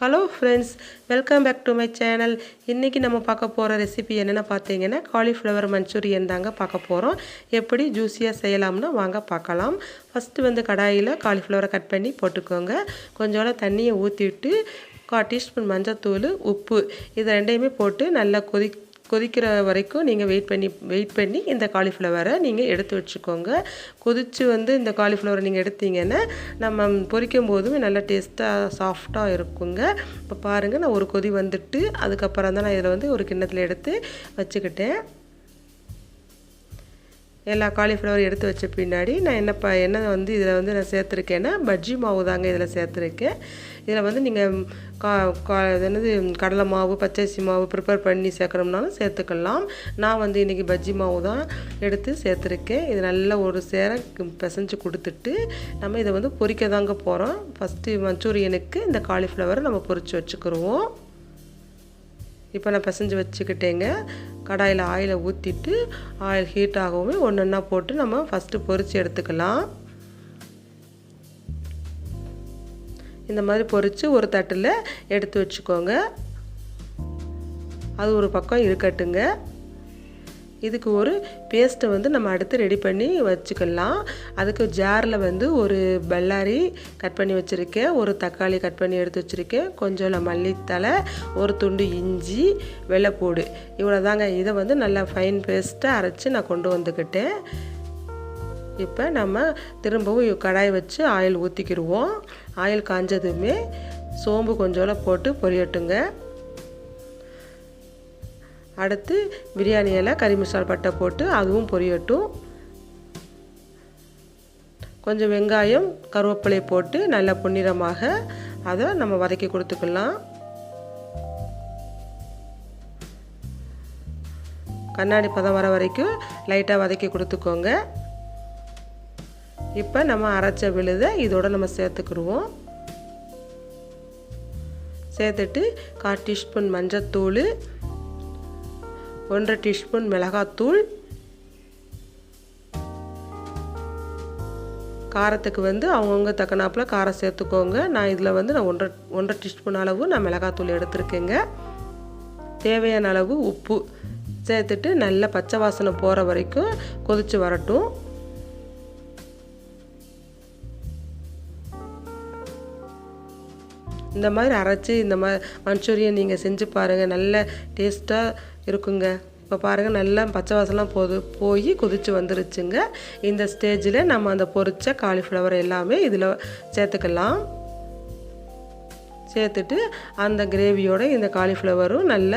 Hello friends welcome back to my channel இன்றைக்கி நம்ம பார்க்க போகிற ரெசிபி என்னென்னு பார்த்தீங்கன்னா காலிஃப்ளவர் மஞ்சூரியன் தாங்க பார்க்க போகிறோம் எப்படி ஜூஸியாக செய்யலாம்னு வாங்க பார்க்கலாம். ஃபஸ்ட்டு வந்து கடாயில் காலிஃப்ளவரை கட் பண்ணி போட்டுக்கோங்க. கொஞ்சோட தண்ணியை ஊற்றிட்டு கா டீஸ்பூன் மஞ்சத்தூள் உப்பு இது ரெண்டையுமே போட்டு நல்லா கொதி கொதிக்கிற வரைக்கும் நீங்கள் வெயிட் பண்ணி வெயிட் பண்ணி இந்த காலிஃப்ளவரை நீங்கள் எடுத்து வச்சுக்கோங்க. கொதித்து வந்து இந்த காலிஃப்ளவரை நீங்கள் எடுத்தீங்கன்னா நம்ம பொரிக்கும் போதும் நல்லா டேஸ்ட்டாக சாஃப்டாக இருக்குங்க. இப்போ பாருங்கள் நான் ஒரு கொதி வந்துட்டு அதுக்கப்புறம் தான் நான் இதில் வந்து ஒரு கிண்ணத்தில் எடுத்து வச்சுக்கிட்டேன். எல்லா காலிஃப்ளவர் எடுத்து வச்ச பின்னாடி நான் என்ன ப என்ன வந்து இதில் வந்து நான் சேர்த்துருக்கேன்னா பஜ்ஜி மாவு தாங்க இதில் சேர்த்துருக்கேன். இதில் வந்து நீங்கள் கா கா என்னது கடலை மாவு பச்சரிசி மாவு ப்ரிப்பேர் பண்ணி சேர்க்கணும்னாலும் சேர்த்துக்கலாம். நான் வந்து இன்றைக்கி பஜ்ஜி மாவு தான் எடுத்து சேர்த்துருக்கேன். இது நல்லா ஒரு சேர பிசைஞ்சு கொடுத்துட்டு நம்ம இதை வந்து பொரிக்க தாங்க போகிறோம் ஃபஸ்ட்டு மஞ்சூரியனுக்கு இந்த காலிஃப்ளவரை நம்ம பொறிச்சு வச்சுக்கிடுவோம் இப்போ நான் பிசைஞ்சு வச்சுக்கிட்டேங்க. கடாயில் ஆயிலை ஊற்றிட்டு ஆயில் ஹீட் ஆகவுமே ஒன்று ஒன்றா போட்டு நம்ம ஃபஸ்ட்டு பொரித்து எடுத்துக்கலாம். இந்த மாதிரி பொரித்து ஒரு தட்டில் எடுத்து வச்சுக்கோங்க. அது ஒரு பக்கம் இருக்கட்டுங்க. இதுக்கு ஒரு பேஸ்ட்டை வந்து நம்ம அடுத்து ரெடி பண்ணி வச்சுக்கலாம். அதுக்கு ஜாரில் வந்து ஒரு பல்லாரி கட் பண்ணி வச்சுருக்கேன். ஒரு தக்காளி கட் பண்ணி எடுத்து வச்சுருக்கேன். கொஞ்சம் மல்லித்தலை ஒரு துண்டு இஞ்சி வெள்ளைப்பூடு. இவ்வளோ தாங்க இதை வந்து நல்லா ஃபைன் பேஸ்ட்டாக அரைச்சி நான் கொண்டு வந்துக்கிட்டேன். இப்போ நம்ம திரும்பவும் கடாய் வச்சு ஆயில் ஊற்றிக்கிடுவோம் ஆயில் காஞ்சதுமே சோம்பு கொஞ்சோலாம் போட்டு பொரியட்டுங்க. அடுத்து பிரியாணி இலை கறி மசால் பட்டை போட்டு அதுவும் பொரியட்டும். கொஞ்சம் வெங்காயம் கருவேப்பிலை போட்டு நல்லா பொன்னிறமாக அதை நம்ம வதக்கி கொடுத்துக்கலாம். கண்ணாடி பதம் வர வரைக்கும் லைட்டாக வதக்கி கொடுத்துக்கோங்க. இப்போ நம்ம அரைச்ச விழுதை இதோடு நம்ம சேர்த்துக்கிடுவோம். சேர்த்துட்டு கால் டீஸ்பூன் மஞ்சத்தூள் ஒன்றரை டீஸ்பூன் மிளகாத்தூள். காரத்துக்கு வந்து அவங்கவுங்க தக்கனாப்பில் காரம் சேர்த்துக்கோங்க. நான் இதில் வந்து நான் ஒன்றரை ஒன்றரை டீஸ்பூன் அளவு நான் மிளகாத்தூள் எடுத்துருக்கேங்க. தேவையான அளவு உப்பு சேர்த்துட்டு நல்ல பச்சை வாசனை போகிற வரைக்கும் கொதித்து வரட்டும். இந்த மாதிரி அரைச்சி இந்த மாதிரி மஞ்சூரியன் நீங்கள் செஞ்சு பாருங்கள் நல்ல டேஸ்ட்டாக இருக்குங்க. இப்போ பாருங்கள் நல்லா பச்சை வாசலாம் போது போய் கொதித்து வந்துருச்சுங்க. இந்த ஸ்டேஜில் நம்ம அந்த பொரிச்ச காலிஃப்ளவர் எல்லாமே இதில் சேர்த்துக்கலாம். சேர்த்துட்டு அந்த கிரேவியோட இந்த காலிஃப்ளவரும் நல்ல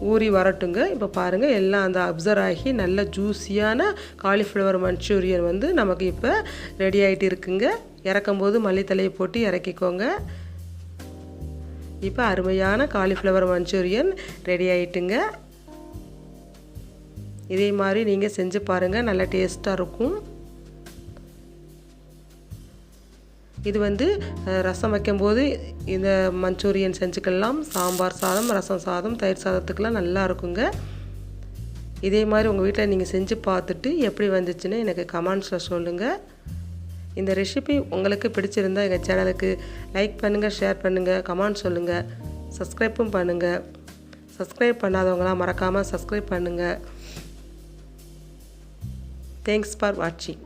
ஊறி வரட்டுங்க. இப்போ பாருங்கள் எல்லாம் அந்த அப்சர்வ் ஆகி நல்ல ஜூஸியான காலிஃப்ளவர் மஞ்சூரியன் வந்து நமக்கு இப்போ ரெடி ஆகிட்டு இருக்குங்க. இறக்கும்போது மல்லித்தலையை போட்டு இறக்கிக்கோங்க. இப்போ அருமையான காலிஃப்ளவர் மஞ்சூரியன் ரெடி ஆகிட்டுங்க இதே மாதிரி நீங்கள் செஞ்சு பாருங்கள் நல்லா டேஸ்ட்டாக இருக்கும். இது வந்து ரசம் வைக்கும்போது இந்த மஞ்சூரியன் செஞ்சுக்கலாம் சாம்பார் சாதம் ரசம் சாதம் தயிர் சாதத்துக்கெலாம் நல்லா இருக்குங்க. இதே மாதிரி உங்கள் வீட்டில் நீங்கள் செஞ்சு பார்த்துட்டு எப்படி வந்துச்சுன்னு எனக்கு கமெண்ட்ஸில் சொல்லுங்கள் இந்த ரெசிபி உங்களுக்கு பிடிச்சிருந்தால் எங்கள் சேனலுக்கு லைக் பண்ணுங்கள் ஷேர் பண்ணுங்கள் கமெண்ட் சொல்லுங்கள் சப்ஸ்கிரைப்பும் பண்ணுங்கள் சப்ஸ்கிரைப் பண்ணாதவங்களாம் மறக்காமல் சப்ஸ்கிரைப் பண்ணுங்கள் தேங்க்ஸ் ஃபார் வாட்சிங்.